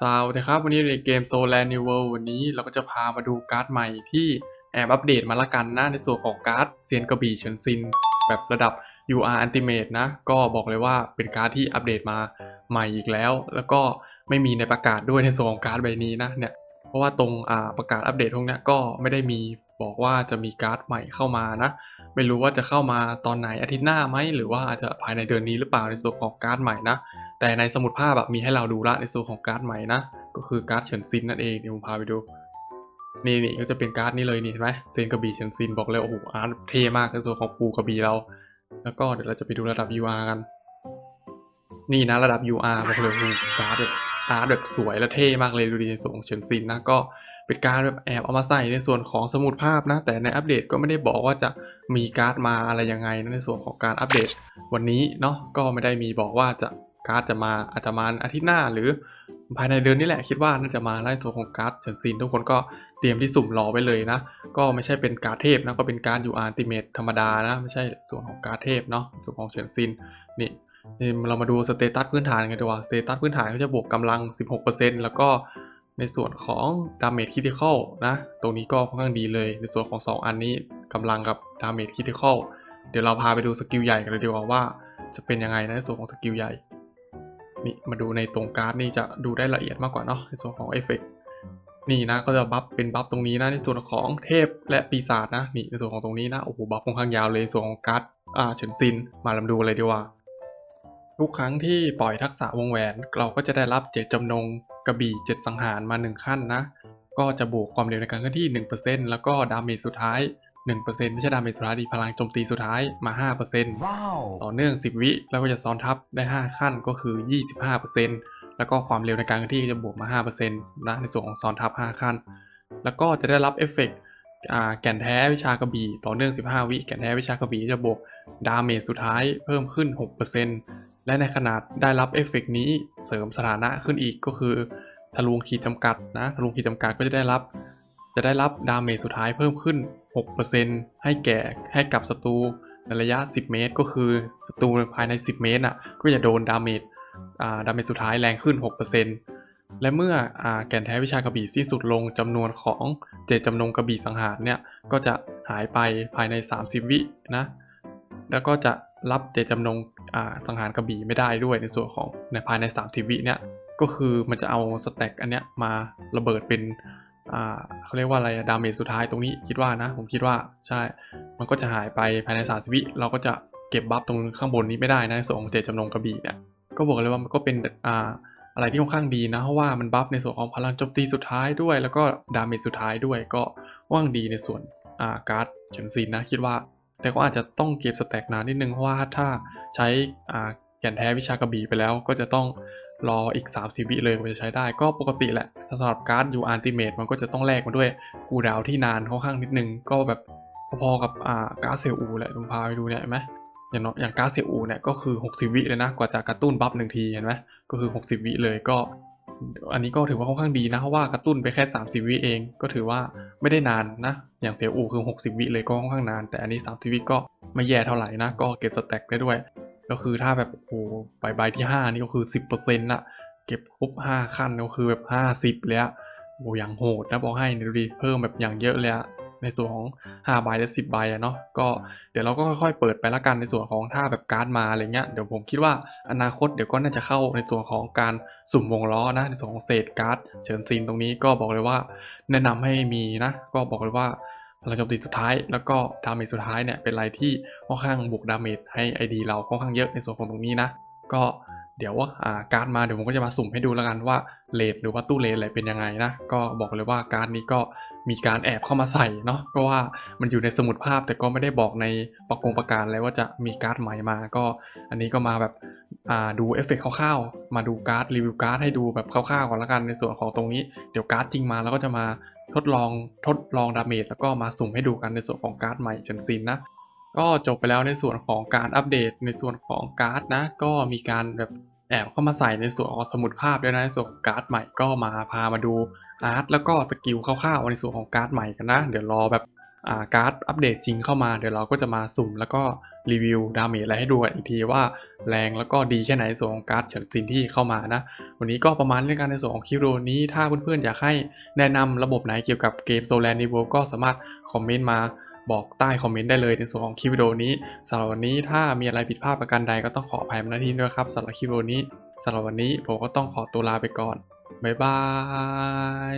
สวัสดีครับ วันนี้ในเกม Solar New World วันนี้เราก็จะพามาดูการ์ดใหม่ที่แอบอัปเดตมาละกันนะในส่วนของการ์ดเซียนกระบี่เฉินซิน แบบระดับ UR Ultimate นะ ก็บอกเลยว่าเป็นการ์ดที่อัปเดตมาใหม่อีกแล้ว แล้วก็ไม่มีในประกาศด้วยในส่วนของการ์ดใบนี้นะเนี่ยเพราะว่าตรงอ่าประกาศอัปเดตพวกนี้ก็ไม่ได้มีบอกว่าจะมีการ์ดใหม่เข้ามานะไม่รู้ว่าจะเข้ามาตอนไหนอาทิตย์หน้าไหมหรือว่าอาจจะภายในเดือนนี้หรือเปล่าในส่วนของการ์ดใหม่นะ แต่ในสมุดภาพแบบมีให้เราดูละในส่วนของการ์ดใหม่นะ ก็คือการ์ดเฉินซินนั่นเองเดี๋ยวผมพาไปดู นี่นี่ก็จะเป็นการ์ดนี้เลยนี่เห็นไหมเซนกระบี่เฉินซินบอกเลยโอ้โหอาร์ตเท่มากในส่วนของปูกระบี่เรา แล้วก็เดี๋ยวเราจะไปดูระดับ UR กัน นี่นะระดับ UR บอกเลยโอ้โหการ์ดแบบอาร์ตแบบสวยและเท่มากเลยดูดีในส่วนของเฉินซินนะก็เป็นการแบบแอบเอามาใส่ในส่วนของสมุดภาพนะ แต่ในอัปเดตก็ไม่ได้บอกว่าจะมีการ์ดมาอะไรยังไงนะในส่วนของการอัปเดตวันนี้เนาะก็ไม่ได้มีบอกว่าจะ การ์ดจะมาอาจจะมาอาทิตย์หน้าหรือภายในเดือนนี้แหละคิดว่าน่าจะมาแล้วในส่วนของการ์ดเฉินซินทุกคนก็เตรียมที่สุ่มรอไว้เลยนะ ก็ไม่ใช่เป็นการ์ดเทพนะก็เป็นการ์ดยูอาร์ติเมทธรรมดานะ ไม่ใช่ส่วนของการ์ดเทพเนาะส่วนของเฉินซินนี่นี่เรามาดูสเตตัสพื้นฐานกันดีกว่าสเตตัสพื้นฐานเขาจะบวกกำลัง 16%แล้วก็ในส่วนของดาเมจคิทิคอลนะ ตรงนี้ก็ค่อนข้างดีเลย ในส่วนของ 2 อันนี้กำลังกับดาเมจคิทิคอลเดี๋ยวเราพาไปดูสกิลใหญ่กันเลยดีกว่าว่าจะเป็นยังไงนะในส่วนของสกิลใหญ่ นี่มาดูในตรงการ์ดนี่จะดูได้ละเอียดมากกว่าเนาะในส่วนของเอฟเฟกนี่นะก็จะบัฟเป็นบัฟตรงนี้นะในส่วนของเทพและปีศาจนะนี่ในส่วนของตรงนี้นะโอ้โหบัฟค่อนข้างยาวเลยส่วนของการ์ดอ่าเฉินซินมาลำดูเลยดีกว่า ทุกครั้งที่ปล่อยทักษะวงแหวน เราก็จะได้รับเจตจำนงกระบี่เจ็ดสังหารมา 1 ขั้นนะ ก็จะบวกความเร็วในการเคลื่อนที่ 1%แล้วก็ดาเมจสุดท้าย 1%ไม่ใช่ดาเมจสุดท้ายดีพลังโจมตีสุดท้ายมา5%ว้าวต่อเนื่อง 10 วิแล้วก็จะซ้อนทับได้ 5 ขั้นก็คือ 25%แล้วก็ความเร็วในการเคลื่อนที่ก็จะบวกมา 5%นะในส่วนของซ้อนทับ 5 ขั้น แล้วก็จะได้รับเอฟเฟกต์อ่าแก่นแท้วิชากระบี่ต่อเนื่อง 15 วิแก่นแท้วิชากระบี่จะบวกดาเมจสุดท้ายเพิ่มขึ้น 6%และในขนาดได้รับเอฟเฟกต์นี้เสริมสถานะขึ้นอีกก็คือทะลวงขีดจำกัดนะทะลวงขีดจำกัดก็จะได้รับ จะได้รับดาเมจสุดท้ายเพิ่มขึ้น 6%ให้แก่ให้กับศัตรูในระยะ 10 เมตร ก็คือศัตรูภายใน 10 เมตรอะก็จะโดนดาเมจดาเมจสุดท้ายแรงขึ้น 6%และเมื่ออแก่นแท้วิชากระบี่สิ้นสุดลงจำนวนของเจตจำนงกระบี่สังหารเนี่ยก็จะหายไปภายใน 30 วินะแล้วก็จะรับเจตจำนงสังหารกระบี่ไม่ได้ด้วยในส่วนของในภายใน 30 วิเนี่ยก็คือมันจะเอาสแต็กอันเนี้ยมาระเบิดเป็น อ่าเขาเรียกว่าอะไรดาเมจสุดท้ายตรงนี้คิดว่านะ ผมคิดว่าใช่ มันก็จะหายไปภายใน30วิเราก็จะเก็บบัฟตรงข้างบนนี้ไม่ได้นะส่วนของเจตจำนงกระบี่เนี่ยก็บอกเลยว่ามันก็เป็นอ่าอะไรที่ค่อนข้างดีนะเพราะว่ามันบัฟในส่วนของพลังโจมตีสุดท้ายด้วย แล้วก็ดาเมจสุดท้ายด้วยก็ว่างดีในส่วนอ่าการ์ดเฉินซินนะคิดว่า แต่ก็อาจจะต้องเก็บสแต็กนานนิดนึงเพราะว่าถ้าใช้อ่าแก่นแท้วิชากระบี่ไปแล้วก็จะต้อง รออีก 30 วิเลยกว่าจะใช้ได้ก็ปกติแหละสำหรับการ์ดยูอันติเมตมันก็จะต้องแลกมาด้วยกูดาวที่นานค่อนข้างนิดนึง ก็แบบพอๆกับอ่าการ์ดเซลอูแหละลุงพาไปดูเนี่ยเห็นไหมอย่างเนาะอย่างการ์ดเซลอูเนี่ยก็คือ 60 วิเลยนะกว่าจะกระตุ้นบัฟหนึ่งทีเห็นไหมก็คือ 60 วิเลยก็ อันนี้ก็ถือว่าค่อนข้างดีนะเพราะว่ากระตุ้นไปแค่ 30 วิเองก็ถือว่าไม่ได้นานนะ อย่างเซลอูคือ 60 วิเลยก็ค่อนข้างนาน แต่อันนี้ 30 วิก็ไม่แย่เท่าไหร่นะก็เก็บสแต็กได้ด้วย ก็คือถ้าแบบโอ้ใบใบที่5นี่ก็คือ10%นต์ะเก็บครบ5ขั้นก็คือแบบ50เลยอะโอ้อย่างโหดนะบอกให้ดูดิเพิ่มแบบอย่างเยอะเลยอะในส่วนของ5ใบและ10ใบอะเนาะก็เดี๋ยวเราก็ค่อยๆเปิดไปละกันในส่วนของถ้าแบบการ์ดมาอะไรเงี้ยเดี๋ยวผมคิดว่าอนาคตเดี๋ยวก็น่าจะเข้าในส่วนของการสุ่มวงล้อนะในส่วนของเศษการ์ดเฉินซินตรงนี้ก็บอกเลยว่า แนะนำให้มีนะ ก็บอกเลยว่า พลังโจมตีสุดท้ายแล้วก็ดาเมจสุดท้ายเนี่ยเป็นอะไรที่ค่อนข้างบวกดาเมจให้ ID เราค่อนข้างเยอะในส่วนของตรงนี้นะ ก็เดี๋ยวว่าการ์ดมาเดี๋ยวผมก็จะมาสุ่มให้ดูแล้วกันว่าเลทหรือว่าตู้เลทอะไรเป็นยังไงนะ ก็บอกเลยว่าการ์ดนี้ก็มีการแอบเข้ามาใส่เนาะเพราะว่ามันอยู่ในสมุดภาพแต่ก็ไม่ได้บอกในประกงประกาศเลยว่าจะมีการ์ดใหม่มาก็ อันนี้ก็มาแบบดูเอฟเฟกต์คร่าวๆ มาดูการ์ดรีวิวการ์ดให้ดูแบบคร่าวๆก่อนแล้วกันในส่วนของตรงนี้ เดี๋ยวการ์ดจริงมาแล้วก็จะมา ทดลองทดลองดาเมจแล้วก็มาสุ่มให้ดูกันในส่วนของการ์ดใหม่เชนซินนะก็จบไปแล้วในส่วนของการอัปเดตในส่วนของการ์ดนะ ก็มีการแบบแอบเข้ามาใส่ในส่วนของสมุดภาพด้วยนะในส่วนของการ์ดใหม่ก็มาพามาดูอาร์ตแล้วก็สกิลคร่าวๆในส่วนของการ์ดใหม่กันนะ เดี๋ยวรอแบบ การ์ดอัปเดตจริงเข้ามาเดี๋ยวเราก็จะมาสุ่มแล้วก็รีวิวดาเมจอะไรให้ดูกันอีกทีว่าแรงแล้วก็ดีแค่ไหนส่วนของการ์ดเฉินจินที่เข้ามานะ วันนี้ก็ประมาณเรื่องการในส่วนของคลิปโดนี้ถ้าเพื่อนๆอยากให้แนะนำระบบไหนเกี่ยวกับเกมโซแลนดีโวก็สามารถคอมเมนต์มาบอกใต้คอมเมนต์ได้เลยในส่วนของคลิปวิดีโอนี้สำหรับวันนี้ถ้ามีอะไรผิดพลาดประการใดก็ต้องขออภัยมาณที่ด้วยครับสำหรับคลิปวิดีโอนี้สำหรับวันนี้ผมก็ต้องขอตัวลาไปก่อน บ๊ายบาย